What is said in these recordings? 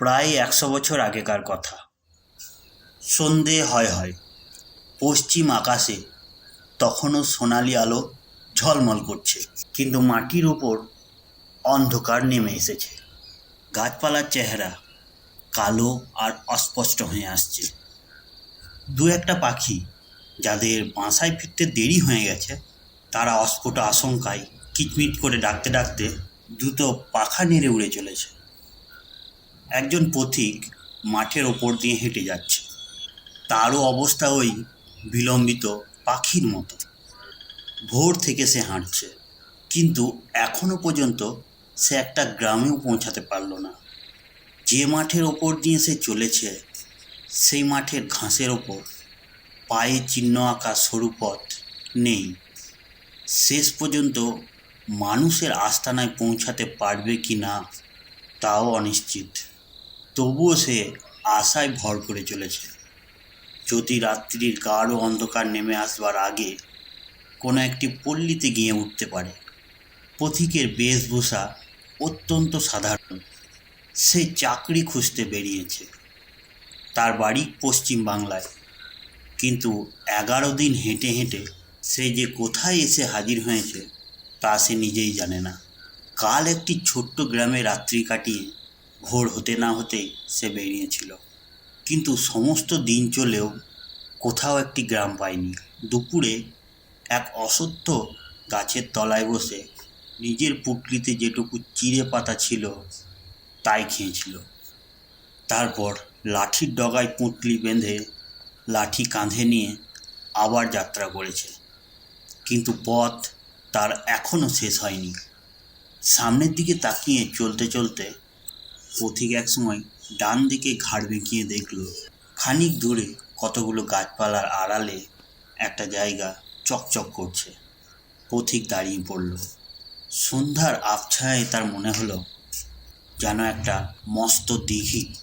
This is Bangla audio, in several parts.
প্রায় একশো বছর আগেকার কথা। সন্ধে হয় হয়, পশ্চিম আকাশে তখনও সোনালি আলো ঝলমল করছে, কিন্তু মাটির ওপর অন্ধকার নেমে এসেছে। গাছপালার চেহারা কালো আর অস্পষ্ট হয়ে আসছে। দু একটা পাখি যাদের বাসায় ফিরতে দেরি হয়ে গেছে, তারা অস্ফুট আশঙ্কায় কিটমিট করে ডাকতে ডাকতে দ্রুত পাখা নেড়ে উড়ে চলেছে। একজন পথিক মাঠের ওপর দিয়ে হেঁটে যাচ্ছে। তারও অবস্থা ওই বিলম্বিত পাখির মতো। ভোর থেকে সে হাঁটছে, কিন্তু এখনও পর্যন্ত সে একটা গ্রামেও পৌঁছাতে পারল না। যে মাঠের ওপর দিয়ে সে চলেছে, সেই মাঠের ঘাসের ওপর পায়ে চিহ্ন আঁকা সরু পথ নেই। শেষ পর্যন্ত মানুষের আস্তানায় পৌঁছাতে পারবে কি না, তাও অনিশ্চিত। তবুও সে আশায় ভর করে চলেছে। যদি রাত্রির গাঢ় অন্ধকার নেমে আসবার আগে কোনো একটি পল্লীতে গিয়ে উঠতে পারে। পথিকের বেশভূষা অত্যন্ত সাধারণ। সে চাকরি খুঁজতে বেরিয়েছে। তার বাড়ি পশ্চিম বাংলায়। কিন্তু এগারো দিন হেঁটে হেঁটে সে যে কোথায় এসে হাজির হয়েছে, তা সে নিজেই জানে না। কাল একটি ছোট্ট গ্রামে রাত্রি কাটিয়ে ভোর হতে না হতেই সে বেরিয়েছিল। কিন্তু সমস্ত দিন চলেও কোথাও একটি গ্রাম পায়নি। দুপুরে এক অসত্য গাছের তলায় বসে নিজের পুটলিতে যেটুকু চিড়ে পাতা ছিল, তাই খেয়েছিল। তারপর লাঠির ডগায় পুঁটলি বেঁধে লাঠি কাঁধে নিয়ে আবার যাত্রা করেছে। কিন্তু পথ তার এখনও শেষ হয়নি। সামনের দিকে তাকিয়ে চলতে চলতে পথিক একসময় ডান দিকে ঘাড় বেঁকিয়ে দেখল, খানিক দূরে কতগুলো গাছপালার আড়ালে একটা জায়গা চকচক করছে। পথিক দাঁড়িয়ে পড়ল। সন্ধ্যার আবছায় তার মনে হলো যেন একটা মস্ত দিঘি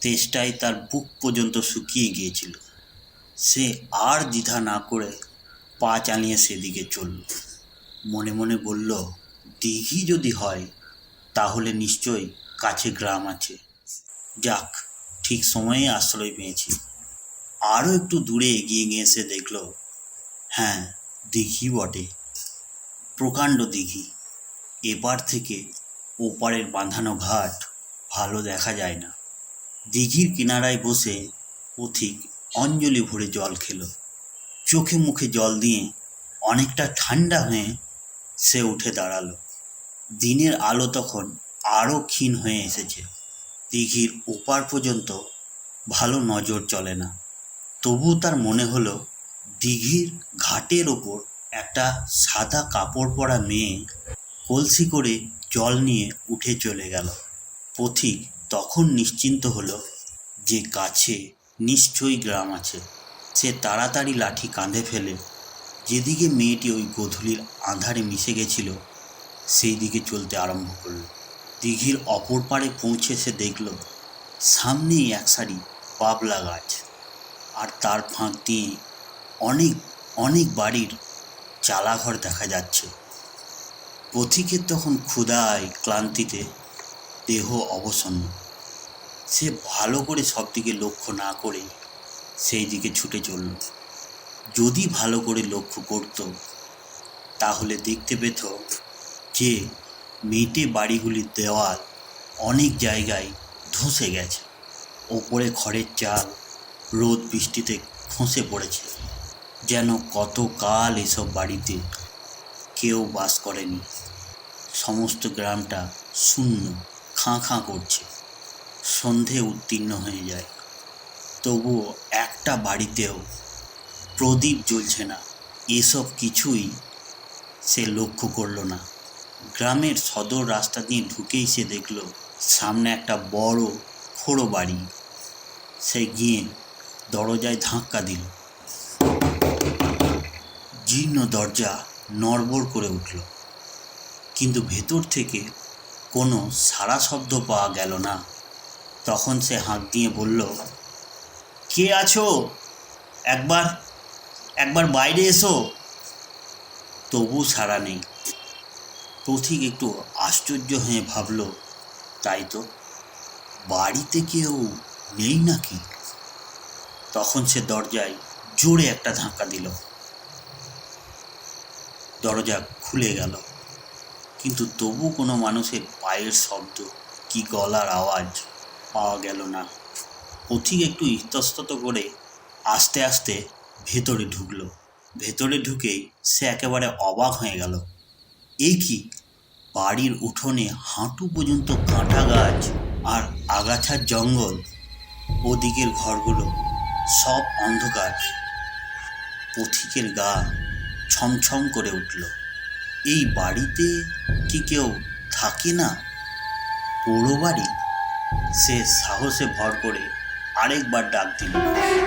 তেষ্টায় তার বুক পর্যন্ত শুকিয়ে গিয়েছিল। সে আর দ্বিধা না করে পা চালিয়ে সেদিকে চলল। মনে মনে বলল, দিঘি যদি হয়, তাহলে নিশ্চয়ই কাছে গ্রাম আছে। যাক, ঠিক সময়ে আশ্রয় পেয়েছি। আরও একটু দূরে এগিয়ে গিয়ে এসে দেখল হ্যাঁ দিঘি বটে। প্রকাণ্ড দিঘি। এপার থেকে ওপারের বাঁধানো ঘাট ভালো দেখা যায় না। দিঘির কিনারায় বসে পথিক অঞ্জলি ভরে জল খেল। চোখে মুখে জল দিয়ে অনেকটা ঠান্ডা হয়ে সে উঠে দাঁড়াল। দিনের আলো তখন আরও ক্ষীণ হয়ে এসেছে। দিঘির ওপার পর্যন্ত ভালো নজর চলে না। তবু তার মনে হলো, দিঘির ঘাটের ওপর একটা সাদা কাপড় পরা মেয়ে কলসি করে জল নিয়ে উঠে চলে গেল। পথিক তখন নিশ্চিন্ত হলো যে কাছে নিশ্চয়ই গ্রাম আছে। সে তাড়াতাড়ি লাঠি কাঁধে ফেলে যেদিকে মেয়েটি ওই গধূলির আঁধারে মিশে গেছিল সেই দিকে চলতে আরম্ভ করল। দিঘির অপর পাড়ে পৌঁছে সে দেখল, সামনেই এক সারি পাবলা গাছ। আর তার ফাঁক দিয়ে অনেক অনেক বাড়ির চালাঘর দেখা যাচ্ছে। পথিকের তখন ক্ষুধায়, ক্লান্তিতে দেহ অবসন্ন। সে ভালো করে সব দিকে লক্ষ্য না করে সেই দিকে ছুটে চলল। যদি ভালো করে লক্ষ্য করত, তাহলে দেখতে পেত যে মেটে বাড়িগুলির দেওয়াল অনেক জায়গায় ধসে গেছে। ওপরে খড়ের চাল রোদ বৃষ্টিতে খসে পড়েছে। যেন কতকাল এসব বাড়িতে কেউ বাস করেনি। সমস্ত গ্রামটা শূন্য, খাঁ খাঁ করছে। সন্ধে উত্তীর্ণ হয়ে যায়। তবুও একটা বাড়িতেও প্রদীপ জ্বলছে না। এসব কিছুই সে লক্ষ্য করল না। গ্রামের সদর রাস্তা দিয়ে ঢুকেই সে দেখল, সামনে একটা বড় খোড়ো বাড়ি। সে গিয়ে দরজায় ধাক্কা দিল। জীর্ণ দরজা নড়বড় করে উঠল। কিন্তু ভেতর থেকে কোনো সারা শব্দ পাওয়া গেল না। তখন সে হাঁক দিয়ে বলল, কে আছো? একবার একবার বাইরে এসো। তবু সাড়া নেই। পথিক একটু আশ্চর্য হয়ে ভাবল, তাই তো? বাড়িতে কেউ নেই নাকি? তখন সে দরজায় জোরে একটা ধাক্কা দিল। দরজা খুলে গেল, কিন্তু তবু কোনো মানুষের পায়ের শব্দ কি গলার আওয়াজ পাওয়া গেল না। পথিক একটু ইতস্তত করে আস্তে আস্তে ভেতরে ঢুকলো। ভেতরে ঢুকেই সে একেবারে অবাক হয়ে গেল। এ কি? বাড়ির উঠোনে হাঁটু পর্যন্ত কাঁটা গাছ আর আগাছার জঙ্গল। ওদিকের ঘরগুলো সব অন্ধকার। পথিকের গা ছমছম করে উঠল। এই বাড়িতে কি কেউ থাকে না? পোড়ো বাড়ি? সে সাহসে ভর করে আরেকবার ডাক দিল,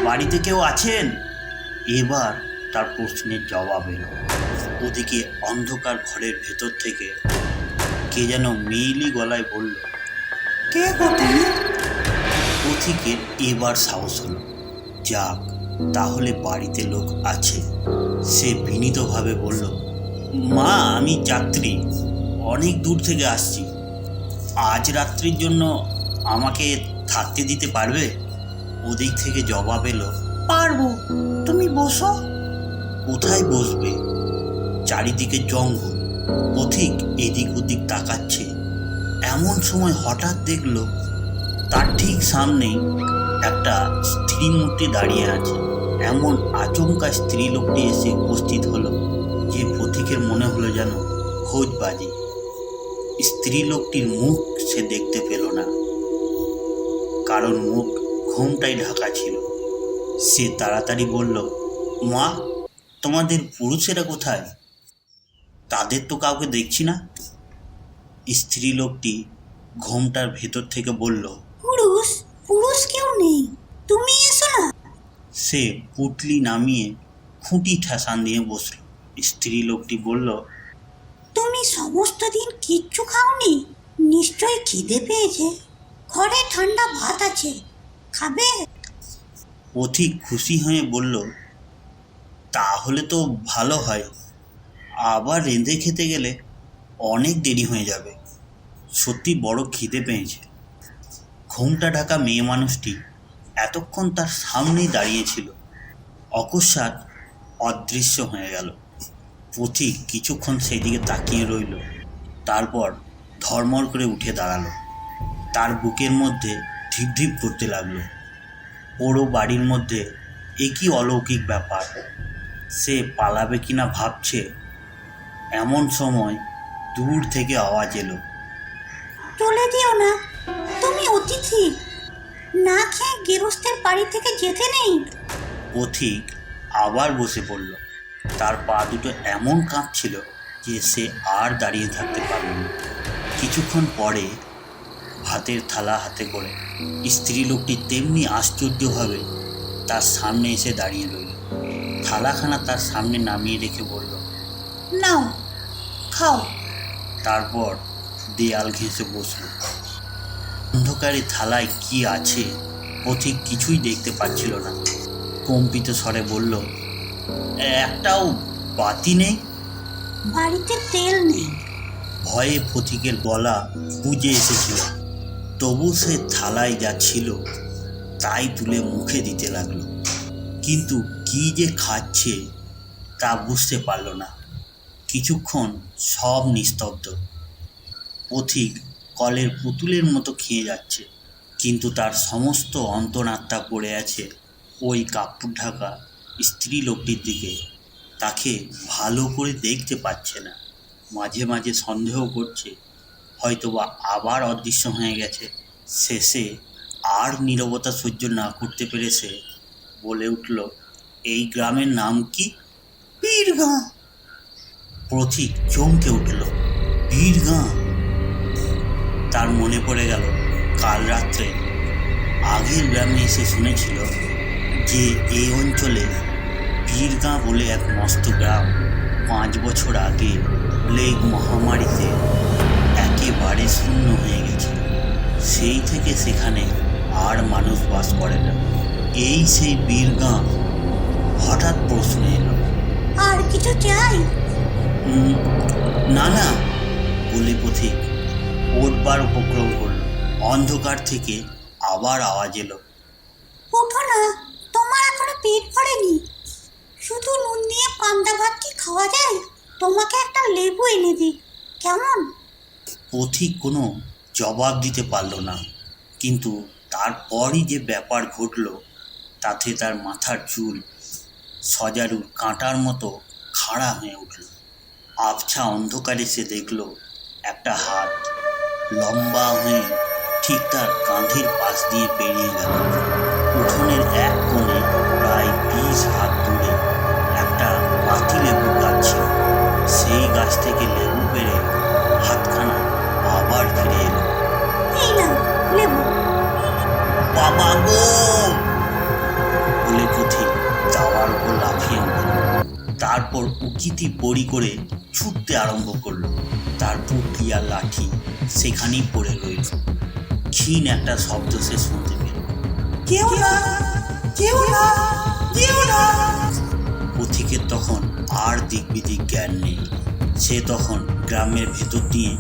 বাড়িতে কেউ আছেন? এবার তার প্রশ্নের জবাব এলো। ওদিকে অন্ধকার ঘরের ভেতর থেকে কে যেন মেইলি গলায় বলল কে পথিকের এবার সাহস হলো। যাক তাহলে বাড়িতে লোক আছে। সে বিনীতভাবে বলল মা আমি যাত্রী। অনেক দূর থেকে আসছি। আজ রাত্রির জন্য আমাকে থাকতে দিতে পারবে? ওদিক থেকে জবাব এলো পারব। তুমি বসো। কোথায় বসবে? চারিদিকে জঙ্গল। পথিক এদিক ওদিক তাকাচ্ছে। এমন সময় হঠাৎ দেখল তার ঠিক সামনেই একটা স্ত্রী মূর্তি দাঁড়িয়ে আছে। এমন আচমকা স্ত্রী লোকটি এসে উপস্থিত হলো, যে পথিকের মনে হলো যেন খোঁজবাজি স্ত্রী লোকটির মুখ সে দেখতে পেল না। কারণ মুখ ঘুমটাই ঢাকা ছিল। সে তাড়াতাড়ি বলল, মা, তোমাদের পুরুষেরা কোথায়? তাদের তো কাউকে দেখছি না। স্ত্রী লোকটি ঘোমটার ভেতর থেকে বলল পুরুষ? পুরুষ কেউ নেই। তুমি এসো না। সে পুটলি নামিয়ে খুঁটি ঠেসান দিয়ে বসল। স্ত্রী লোকটি বলল তুমি সমস্ত দিন কিচ্ছু খাওনি? নিশ্চয়ই খিদে পেয়েছে। ঘরে ঠান্ডা ভাত আছে। খাবে? পথিক খুশি হয়ে বলল তাহলে তো ভালো হয়। আবার রেঁধে খেতে গেলে অনেক দেরি হয়ে যাবে। সত্যি বড় খিদে পেয়েছে। ঘুমটা ঢাকা মেয়ে মানুষটি এতক্ষণ তার সামনেই দাঁড়িয়েছিল অকস্মাৎ অদৃশ্য হয়ে গেল। পথিক কিছুক্ষণ সেদিকে তাকিয়ে রইল, তারপর ধর্মর করে উঠে দাঁড়াল। তার বুকের মধ্যে ঢিপ ঢিপ করতে লাগল। পোড়ো বাড়ির মধ্যে একই অলৌকিক ব্যাপার। সে পালাবে কিনা ভাবছে এমন সময় দূর থেকে আওয়াজ এলো। চলে দিও না তুমি অতিথি। না খেয়ে গেরস্তের বাড়ি থেকে যেতে নেই। পথিক আবার বসে পড়ল। তার পা দুটো এমন কাঁপছিল যে সে আর দাঁড়িয়ে থাকতে পারল না। কিছুক্ষণ পরে ভাতের থালা হাতে করে স্ত্রী লোকটি তেমনি আশ্চর্যভাবে তার সামনে এসে দাঁড়িয়ে রইল। থালাখানা তার সামনে নামিয়ে রেখে বলল নাও খাও। তারপর দেয়াল ঘেঁষে বসল। অন্ধকারে থালায় কি আছে পথিক কিছুই দেখতে পাচ্ছিল না। কম্পিত স্বরে বলল একটাও বাতি নেই? বাড়িতে তেল নেই। ভয়ে পথিকের গলা বুঝে এসেছিল। তবু সে থালায় যা ছিল তাই তুলে মুখে দিতে লাগল। কিন্তু কি যে খাচ্ছে তা বুঝতে পারল না। কিছুক্ষণ সব নিস্তব্ধ। পথিক কলের পুতুলের মতো খেয়ে যাচ্ছে, কিন্তু তার সমস্ত অন্তরাত্মা পড়ে আছে ওই কাপড় ঢাকা স্ত্রী লোকটির দিকে। তাকে ভালো করে দেখতে পাচ্ছে না। মাঝে মাঝে সন্দেহ করছে, হয়তোবা আবার অদৃশ্য হয়ে গেছে। শেষে আর নীরবতা সহ্য না করতে পেরেছে বলে উঠল, এই গ্রামের নাম কি? বীরগাঁ প্রথিক চমকে উঠল। বীরগাঁ তার মনে পড়ে গেল, কাল রাত্রে আগের গ্রামে এসে শুনেছিল যে এই অঞ্চলে বীরগাঁ বলে এক মস্ত গ্রাম পাঁচ বছর আগে প্লেগ মহামারীতে একেবারে শূন্য হয়ে গেছে সেই থেকে সেখানে আর মানুষ বাস করে না। এই সেই বীরগাঁ হঠাৎ প্রশ্ন এলো। আর কিছু চাই? না না বলে পথিক ওঠবার উপক্রম করল। অন্ধকার থেকে আবার আওয়াজ এলো। ওঠো না তোমার এখনও পেট ভরেনি। শুধু নুন দিয়ে পান্তা ভাত কি খাওয়া যায়? তোমাকে একটা লেবু এনে দিই কেমন? পথিক কোনো জবাব দিতে পারল না কিন্তু তারপরই যে ব্যাপার ঘটল তাতে তার মাথার চুল সজারুর কাঁটার মতো খাড়া হয়ে উঠল। আবছা অন্ধকারে সে দেখল একটা হাত লম্বা হয়ে ঠিক তার কাঁধের পাশ দিয়ে পেরিয়ে গেল। উঠোনের এক উকিতি পড়ি করে ছুটতে আরম্ভ করল। তার পুটলি আর লাঠি সেখানেই পড়ে রইল। ক্ষীণ একটা শব্দ সে শুনতে পেল। কেউ না কেউ না কেউ না। পথিকের তখন আর দিক বিদিক জ্ঞান নেই। সে তখন গ্রামের ভেতর দিয়ে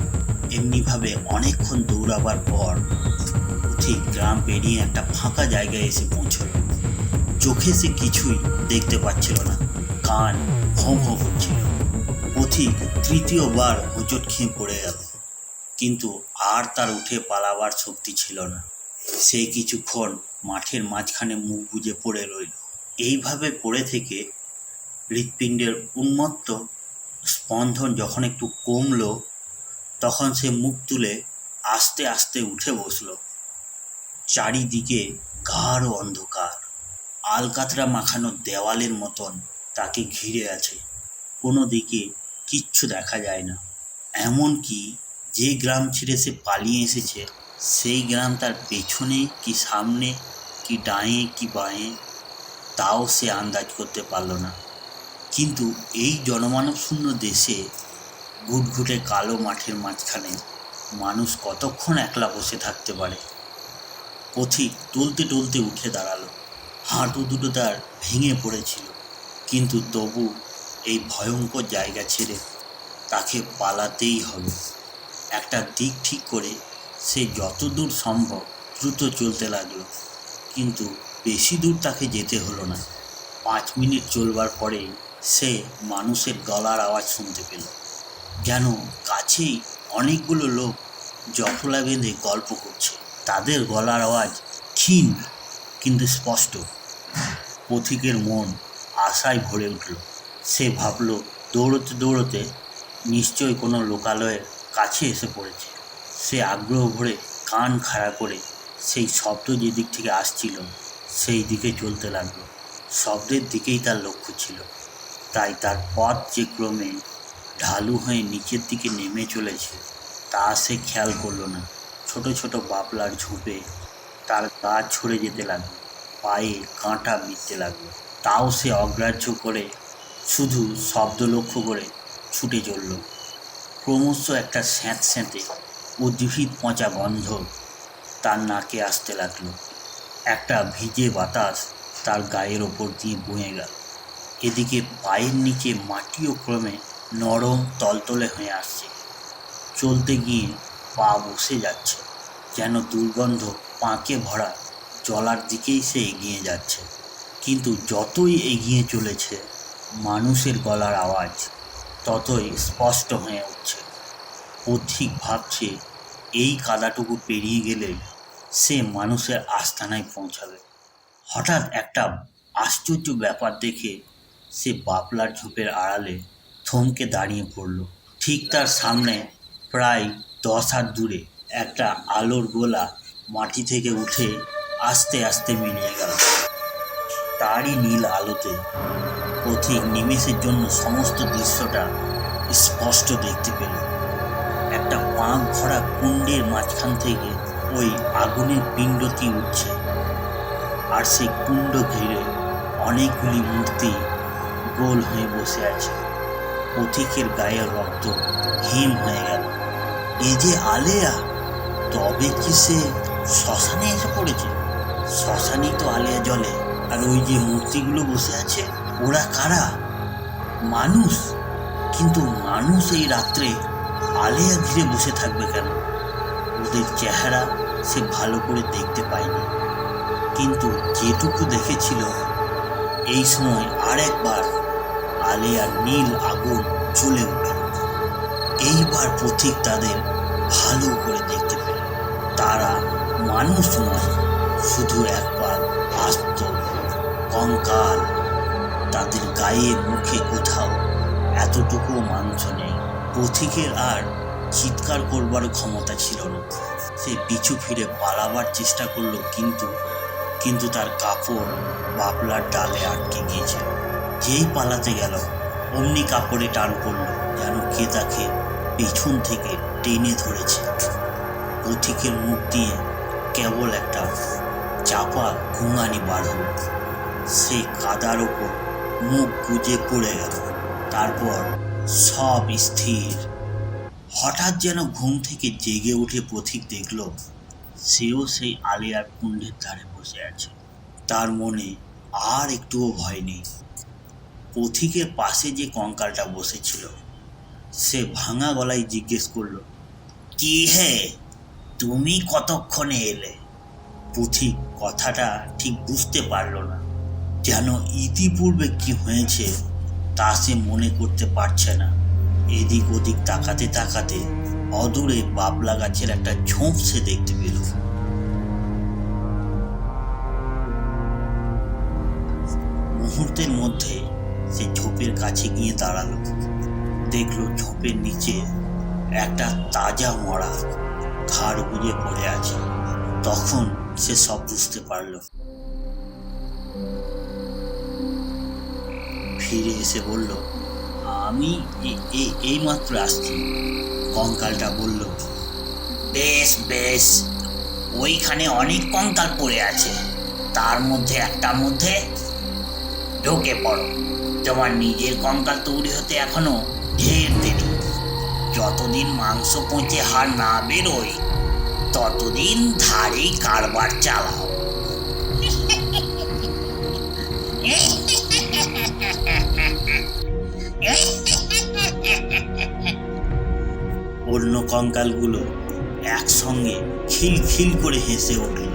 এমনিভাবে অনেকক্ষণ দৌড়াবার পর পথিক গ্রাম পেরিয়ে একটা ফাঁকা জায়গায় এসে পৌঁছলো। চোখে সে কিছুই দেখতে পাচ্ছিল না। কান ভঁ ভঁ করছিল পথিক তৃতীয়বার হোঁচট খেয়ে পড়ে গেল। কিন্তু আর তার উঠে পালাবার শক্তি ছিল না। সে কিছুক্ষণ মাঠের মাঝখানে মুখ বুজে পড়ে রইল। এইভাবে পড়ে থেকে হৃৎপিণ্ডের উন্মত্ত স্পন্দন যখন একটু কমলো, তখন সে মুখ তুলে আস্তে আস্তে উঠে বসল। চারিদিকে গাঢ় অন্ধকার। আলকাতরা মাখানো দেওয়ালের মতন তাকে ঘিরে আছে। কোনো দিকে কিচ্ছু দেখা যায় না। এমনকি যে গ্রাম ছেড়ে সে পালিয়ে এসেছে, সেই গ্রাম তার পেছনে কি সামনে, কি ডাঁয়ে কি বাঁয়ে, তাও সে আন্দাজ করতে পারল না। কিন্তু এই জনমানব শূন্য দেশে ঘুটঘুটে কালো মাঠের মাঝখানে মানুষ কতক্ষণ একলা বসে থাকতে পারে? পথিক টলতে টলতে উঠে দাঁড়াল। হাঁটু দুটো তার ভেঙে পড়েছিল। কিন্তু তবু এই ভয়ঙ্কর জায়গা ছেড়ে তাকে পালাতেই হবে। একটা দিক ঠিক করে সে যত দূর সম্ভব দ্রুত চলতে লাগল, কিন্তু বেশি দূর তাকে যেতে হলো না। পাঁচ মিনিট চলবার পরেই সে মানুষের গলার আওয়াজ শুনতে পেল। যেন কাছেই অনেকগুলো লোক জফলা বেঁধে গল্প করছে। তাদের গলার আওয়াজ ক্ষীণ কিন্তু স্পষ্ট। পথিকের মন আশায় ভরে উঠল। সে ভাবল, দৌড়তে দৌড়তে নিশ্চয়ই কোনো লোকালয়ের কাছে এসে পড়েছে। সে আগ্রহ ভরে কান খাড়া করে সেই শব্দ যেদিক থেকে আসছিল, সেই দিকে চলতে লাগল। শব্দের দিকেই তার লক্ষ্য ছিল। তাই তার পথ যে ক্রমে ঢালু হয়ে নিচের দিকে নেমে চলেছে, তা সে খেয়াল করল না। ছোট ছোট বাপলার ঝোপে তার গা ছড়ে যেতে লাগল, পায়ে কাঁটা বিঁধতে লাগল। তাও সে অগ্রাহ্য করে শুধু শব্দ লক্ষ্য করে ছুটে চলল। ক্রমশ একটা স্যাঁত স্যাঁতে উদ্ভিদ পচা গন্ধ তার নাকে আসতে লাগল। একটা ভিজে বাতাস তার গায়ের ওপর দিয়ে বয়ে গেল। এদিকে পায়ের নিচে মাটিও ক্রমে নরম তলতলে হয়ে আসছে। চলতে গিয়ে পা বসে যাচ্ছে, যেন দুর্গন্ধ পাঁকে ভরা জলার দিকেই সে এগিয়ে যাচ্ছে। কিন্তু যতই এগিয়ে চলেছে, মানুষের গলার আওয়াজ ততই স্পষ্ট হয়ে উঠছে। পথিক ভাবছে, এই কাদাটুকু পেরিয়ে গেলে সে মানুষের আস্তানায় পৌঁছাবে। হঠাৎ একটা আশ্চর্য ব্যাপার দেখে সে বাপলার ঝোপের আড়ালে থমকে দাঁড়িয়ে পড়ল। ঠিক তার সামনে প্রায় দশ হাত দূরে একটা আলোর গোলা মাটি থেকে উঠে আস্তে আস্তে মিলিয়ে গেল। তারই নীল আলোতে পথিক নিমেষের জন্য সমস্ত দৃশ্যটা স্পষ্ট দেখতে পেল। একটা পাঁক ভরা কুণ্ডের মাঝখান থেকে ওই আগুনের পিণ্ডটি উঠছে আর সেই কুণ্ড ঘিরে অনেকগুলি মূর্তি গোল হয়ে বসে আছে। পথিকের গায়ের রক্ত হিম হয়ে গেল। এই যে আলেয়া, তবে কি সে শ্মশানে এসে পড়েছে? শ্মশানেই তো আলেয়া জলে আর ওই যে মূর্তিগুলো বসে আছে, ওরা কারা? মানুষ? কিন্তু মানুষ এই রাত্রে আলেয়া ঘিরে বসে থাকবে কেন? ওদের চেহারা সে ভালো করে দেখতে পায়নি। কিন্তু যেটুকু দেখেছিল, এই সময় আরেকবার আলেয়ার নীল আগুন জ্বলে উঠল। এইবার পথিক তাদের ভালো করে দেখতে পেল। তারা মানুষ নয়, শুধু একবার আস্ত কঙ্কাল, তাদের গায়ে মুখে কোথাও এতটুকু মাংস নেই। পথিকের আর চিৎকার করবার ক্ষমতা ছিল না। সে পিছু ফিরে পালাবার চেষ্টা করল কিন্তু কিন্তু তার কাপড় বাবলার ডালে আটকে গিয়েছিল যেই পালাতে গেল, অমনি কাপড়ে টান পড়ল, যেন কে তাকে পেছন থেকে টেনে ধরেছে। পথিকের মুখ দিয়ে কেবল একটা চাপা ঘুঙানি বার সে কাদার ওপর মুখ গুজে পড়ে গেল। তারপর সব স্থির। হঠাৎ যেন ঘুম থেকে জেগে উঠে পথিক দেখল, সেও সেই আলিয়ার কুণ্ডের ধারে বসে আছে। তার মনে আর একটুও ভয় নেই। পথিকের পাশে যে কঙ্কালটা বসেছিল, সে ভাঙা গলায় জিজ্ঞেস করল, কি হে? তুমি কতক্ষণে এলে? পুথিক কথাটা ঠিক বুঝতে পারল না। যেন ইতিপূর্বে কি হয়েছে তা সে মনে করতে পারছে না। এদিক ওদিক তাকাতে তাকাতে অদূরে বাবলা গাছের একটা ঝোঁক সে দেখতে পেল। মুহূর্তের মধ্যে সে ঝোপের কাছে গিয়ে দাঁড়াল। দেখল ঝোপের নিচে একটা তাজা মরা ঘাড় গুঁজে পড়ে আছে। তখন সে সব বুঝতে পারল। ফিরে এসে বলল, আমি এই এইমাত্র আসছি। কঙ্কালটা বলল, বেশ বেশ, ওইখানে অনেক কঙ্কাল পড়ে আছে। তার মধ্যে একটার মধ্যে ঢোকে পড়ো। তোমার নিজের কঙ্কাল তৈরি হতে এখনও ঢের দেরি। যতদিন মাংস পচে হার না বেরোয়, ততদিন ধারেই কারবার চালাও। অন্য কঙ্কালগুলো একসঙ্গে খিলখিল করে হেসে উঠল